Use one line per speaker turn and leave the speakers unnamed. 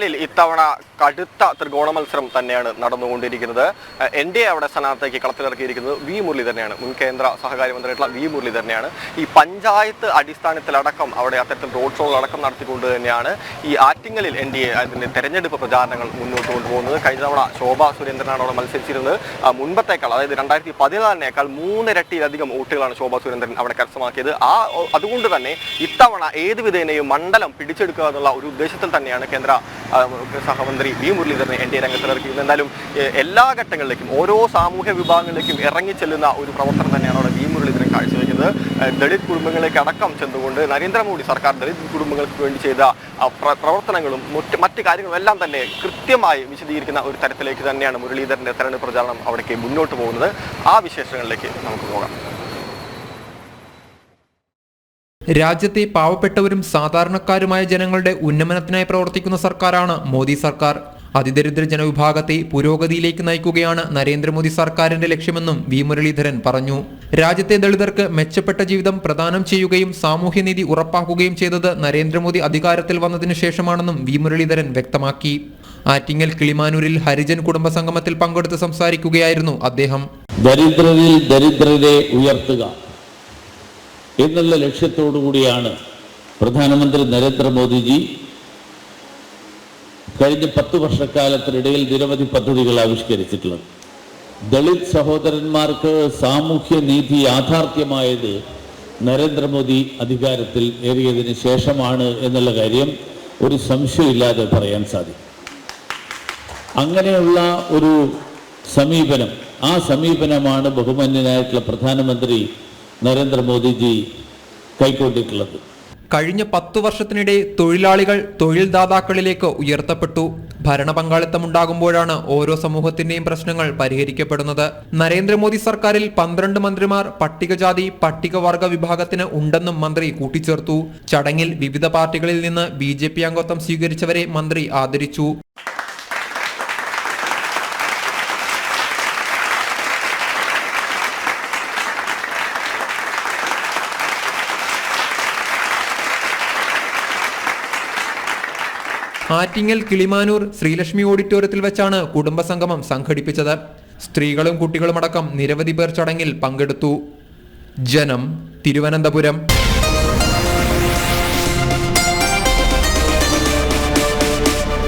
ിൽ ഇത്തവണ കടുത്ത ത്രികോണ മത്സരം തന്നെയാണ് നടന്നുകൊണ്ടിരിക്കുന്നത്. എൻ ഡി എ അവിടെ സ്ഥാനാർത്ഥിക്ക് കളത്തിലിറക്കിയിരിക്കുന്നത് വി മുരളീധരനെയാണ് മുൻ കേന്ദ്ര സഹകാര്യമന്ത്രിയായിട്ടുള്ള വി മുരളീധരനെയാണ് ഈ പഞ്ചായത്ത് അടിസ്ഥാനത്തിലടക്കം അവിടെ അത്തരത്തിൽ റോഡ് ഷോകൾ അടക്കം നടത്തിക്കൊണ്ട് തന്നെയാണ് ഈ ആറ്റിങ്ങലിൽ എൻ ഡി എ അതിന്റെ തെരഞ്ഞെടുപ്പ് പ്രചാരണങ്ങൾ മുന്നോട്ട് കൊണ്ടുപോകുന്നത്. കഴിഞ്ഞ തവണ ശോഭാ സുരേന്ദ്രനാണ് അവിടെ മത്സരിച്ചിരുന്നത്. മുൻപത്തേക്കാൾ അതായത് രണ്ടായിരത്തി പതിനാലിനേക്കാൾ മൂന്നിരട്ടിയിലധികം വോട്ടുകളാണ് ശോഭാ സുരേന്ദ്രൻ അവിടെ കരസ്ഥമാക്കിയത്. ആ അതുകൊണ്ട് തന്നെ ഇത്തവണ ഏത് വിധേനയും മണ്ഡലം പിടിച്ചെടുക്കുക എന്നുള്ള ഒരു ഉദ്ദേശത്തിൽ തന്നെയാണ് കേന്ദ്ര സഹമന്ത്രി വി മുരളീധരനെ എൻ ഡി എ രംഗത്തിറക്കിയത് എന്തായാലും എ, എല്ലാ ഘട്ടങ്ങളിലേക്കും ഓരോ സാമൂഹ്യ വിഭാഗങ്ങളിലേക്കും ഇറങ്ങിച്ചെല്ലുന്ന ഒരു പ്രവർത്തനം തന്നെയാണ് അവിടെ വി മുരളീധരൻ കാഴ്ചവെക്കുന്നത്. ദളിത് കുടുംബങ്ങളിലേക്ക് അടക്കം ചെന്നുകൊണ്ട് നരേന്ദ്രമോദി സർക്കാർ ദളിത് കുടുംബങ്ങൾക്ക് വേണ്ടി ചെയ്ത പ്രവർത്തനങ്ങളും മറ്റ് മറ്റ് കാര്യങ്ങളും എല്ലാം തന്നെ കൃത്യമായി വിശദീകരിക്കുന്ന ഒരു തരത്തിലേക്ക് തന്നെയാണ് മുരളീധരന്റെ തെരഞ്ഞെടുപ്പ് പ്രചാരണം അവിടേക്ക് മുന്നോട്ട് പോകുന്നത്. ആ വിശേഷങ്ങളിലേക്ക് നമുക്ക് പോകാം.
രാജ്യത്തെ പാവപ്പെട്ടവരും സാധാരണക്കാരുമായ ജനങ്ങളുടെ ഉന്നമനത്തിനായി പ്രവർത്തിക്കുന്ന സർക്കാരാണ് മോദി സർക്കാർ. അതിദരിദ്ര ജനവിഭാഗത്തെ പുരോഗതിയിലേക്ക് നയിക്കുകയാണ് നരേന്ദ്രമോദി സർക്കാരിന്റെ ലക്ഷ്യമെന്നും വി മുരളീധരൻ പറഞ്ഞു. രാജ്യത്തെ ദളിതർക്ക് മെച്ചപ്പെട്ട ജീവിതം പ്രദാനം ചെയ്യുകയും സാമൂഹ്യനീതി ഉറപ്പാക്കുകയും ചെയ്തത് നരേന്ദ്രമോദി അധികാരത്തിൽ വന്നതിനു ശേഷമാണെന്നും വി മുരളീധരൻ വ്യക്തമാക്കി. ആറ്റിങ്ങൽ കിളിമാനൂരിൽ ഹരിജൻ കുടുംബ സംഗമത്തിൽ പങ്കെടുത്ത് സംസാരിക്കുകയായിരുന്നു അദ്ദേഹം.
ദരിദ്രരിൽ ദരിദ്രരെ ഉയർത്തുക. എന്നുള്ള ലക്ഷ്യത്തോടു കൂടിയാണ് പ്രധാനമന്ത്രി നരേന്ദ്രമോദിജി കഴിഞ്ഞ പത്ത് വർഷക്കാലത്തിനിടയിൽ നിരവധി പദ്ധതികൾ ആവിഷ്കരിച്ചിട്ടുള്ളത്. ദളിത് സഹോദരന്മാർക്ക് സാമൂഹ്യ നീതി യാഥാർത്ഥ്യമായത് നരേന്ദ്രമോദി അധികാരത്തിൽ ഏറിയതിന് ശേഷമാണ് എന്നുള്ള കാര്യം ഒരു സംശയമില്ലാതെ പറയാൻ സാധിക്കും. അങ്ങനെയുള്ള ഒരു സമീപനം ആ സമീപനമാണ് ബഹുമാന്യനായിട്ടുള്ള പ്രധാനമന്ത്രി നരേന്ദ്രമോദിജി കൈക്കൊണ്ടിട്ടുള്ളത്.
കഴിഞ്ഞ പത്തു വർഷത്തിനിടെ തൊഴിലാളികൾ തൊഴിൽദാതാക്കളിലേക്ക് ഉയർത്തപ്പെട്ടു. ഭരണ പങ്കാളിത്തമുണ്ടാകുമ്പോഴാണ് ഓരോ സമൂഹത്തിന്റെയും പ്രശ്നങ്ങൾ പരിഹരിക്കപ്പെടുന്നത്. നരേന്ദ്രമോദി സർക്കാരിൽ പന്ത്രണ്ട് മന്ത്രിമാർ പട്ടികജാതി പട്ടികവർഗ വിഭാഗത്തിന് ഉണ്ടെന്നും മന്ത്രി കൂട്ടിച്ചേർത്തു. ചടങ്ങിൽ വിവിധ പാർട്ടികളിൽ നിന്ന് ബി അംഗത്വം സ്വീകരിച്ചവരെ മന്ത്രി ആദരിച്ചു. ആറ്റിങ്ങൽ കിളിമാനൂർ ശ്രീലക്ഷ്മി ഓഡിറ്റോറിയത്തിൽ വെച്ചാണ് കുടുംബസംഗമം സംഘടിപ്പിച്ചത്. സ്ത്രീകളും കുട്ടികളുമടക്കം നിരവധി പേർ ചടങ്ങിൽ പങ്കെടുത്തു. ജനം തിരുവനന്തപുരം.